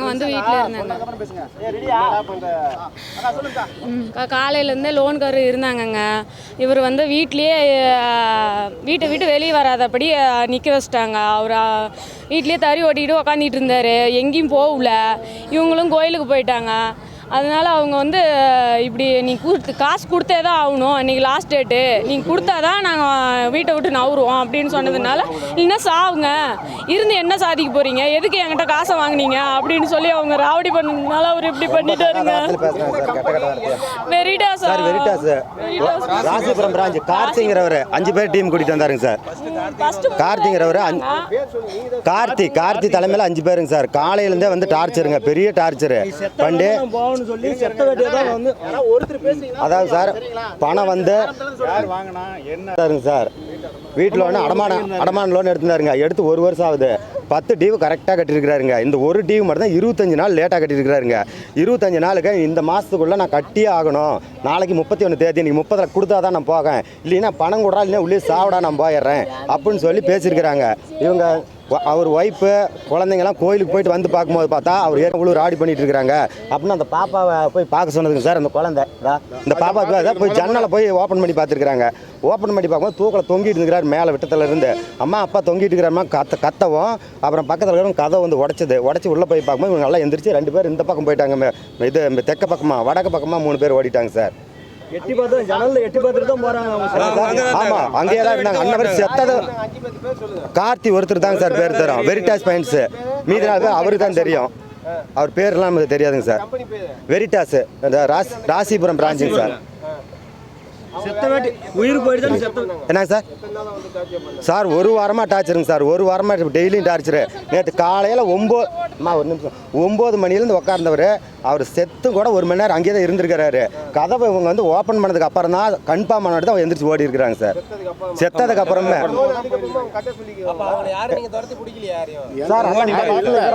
சொந்தக்காரங்க வந்து வீட்டில் இருந்தாங்க. காலையிலேருந்தே லோன்காரர் இருந்தாங்கங்க. இவர் வந்து வீட்லேயே வீட்டை விட்டு வெளியே வராதபடி நிற்க வச்சிட்டாங்க. அவர் வீட்லேயே தறி ஓட்டிக்கிட்டு உக்காந்துட்டு இருந்தார். எங்கேயும் போகல. இவங்களும் கோயிலுக்கு போயிட்டாங்க. அதனால அவங்க வந்து இப்படி நீ கொடுத்து காசு கொடுத்தே தான் ஆகணும். இன்னைக்கு லாஸ்ட் டேட்டு நீங்கள் கொடுத்தா தான் நாங்கள் வீட்டை விட்டு நவுருவோம் அப்படின்னு சொன்னதுனால இல்லைன்னா சாவுங்க. இருந்து என்ன சாதிக்க போறீங்க? எதுக்கு என்கிட்ட காசை வாங்குனீங்க? அப்படின்னு சொல்லி அவங்க ராவடி பண்ணதுனால அவர் இப்படி பண்ணிட்டாருங்க. பேசுறேன் sir. Veritas sir Rasipuram branch கார்த்திங்கிறவர். அஞ்சு பேர் டீம் கூட்டிட்டு வந்தாருங்க சார். கார்த்திங்கிறவர் கார்த்தி கார்த்தி தலைமையில் அஞ்சு பேருங்க சார். காலையிலேருந்தே வந்து டார்ச்சருங்க பெரிய டார்ச்சரு பண்டு. போகணும்னு சொல்லி செத்த வேட்டியை தான் வந்து. அதாவது சார் பணம் வந்து யார் வாங்கினா என்ன? சாருங்க சார். வீட்டில் ஒன்று அடமான அடமான லோன் எடுத்துருந்தாருங்க. எடுத்து ஒரு வருஷம் ஆகுது. பத்து டியூ கரெக்டாக கட்டியிருக்கிறாருங்க. இந்த ஒரு டியூ மட்டும் தான் இருபத்தஞ்சு நாள் லேட்டாக கட்டியிருக்கிறாருங்க. இருபத்தஞ்சு நாளுக்கு இந்த மாதத்துக்குள்ளே நான் கட்டியே ஆகணும். நாளைக்கு முப்பத்தி ஒன்று தேதி இன்னைக்கு முப்பதில் கொடுத்தா தான் நான் போகேன் இல்லைன்னா பணம் கொடுறா இல்லைன்னா உள்ளே சாவடா நான் போயிடுறேன். அப்படின்னு சொல்லி பேசியிருக்கிறாங்க. இவங்க அவர் ஒய்ஃபு குழந்தைங்கலாம் கோயிலுக்கு போயிட்டு வந்து பார்க்கும்போது பார்த்தா அவர் இவ்வளோ ராடி பண்ணிட்டு இருக்காங்க அப்படின்னு அந்த பாப்பாவை போய் பார்க்க சொன்னதுங்க சார் அந்த குழந்தை. இந்த பாப்பா போய் ஜன்னலை போய் ஓப்பன் பண்ணி பார்த்துருக்காங்க ஓப்பன் பண்ணி பார்க்கும்போது தூக்கில் தொங்கிட்டு இருக்கிறார் மேலே விட்டத்துல இருந்து. அம்மா அப்பா தொங்கிட்டு இருக்கிறாமா கத்த கத்தவும் அப்புறம் பக்கத்தில் இருக்கிற கதை வந்து உடச்சது. உடச்சி உள்ளே போய் பார்க்கும்போது இவங்க நல்லா எந்திரிச்சு ரெண்டு பேர் இந்த பக்கம் போயிட்டாங்க. இது இந்த தெற்க பக்கமாக வடக்கு பக்கமாக மூணு பேர் ஓடிட்டாங்க சார். எட்டி பார்த்து ஜன்னல்ல எட்டி பார்த்துட்டு தான் போறாங்க அவங்க. ஆமா அங்கேயே தான் இருந்தாங்க. அண்ணன் பேர் செத்தது. கார்த்தி ஒருத்தர் தாங்க சார் பேர் தரும். வெரிட்டாஸ் பைன்ஸ் மீதி நாலு பேர் அவருக்கு தான் தெரியும் அவர் பேர்லாம் நமக்கு தெரியாதுங்க சார். வெரிட்டாஸ். ராசிபுரம் பிரான்ச்சுங்க சார் செத்த வேட்டி உயிர் போயிட்டு தான் செத்த என்னங்க சார்? சார் ஒரு வாரமாக டார்ச்சருங்க சார். ஒரு வாரமாக டெய்லியும் டார்ச்சரு நேற்று காலையில் ஒம்பது அம்மா ஒரு நிமிஷம். ஒம்பது மணிலேருந்து உட்கார்ந்தவர் அவர் செத்து கூட ஒரு மணி நேரம் அங்கேயே தான் இருந்திருக்கிறாரு. கதவை இவங்க வந்து ஓப்பன் பண்ணதுக்கு அப்புறம் தான் கன்ஃபார்ம் பண்ணிட்டு தான் எந்திரிச்சு ஓடி இருக்கிறாங்க சார். செத்ததுக்கு அப்புறமே. சார்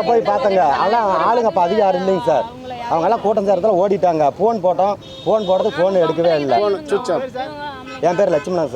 போய் பார்த்தங்க எல்லாம் ஆளுங்க அப்போ அதிகம் யாரும் இல்லைங்க சார். அவங்கெல்லாம் கூட்டம் சேரத்தில் ஓடிட்டாங்க. ஃபோன் போட்டோம். ஃபோன் போடுறதுக்கு ஃபோன் எடுக்கவே இல்லை. என் பேர் லட்சுமணன் சார்.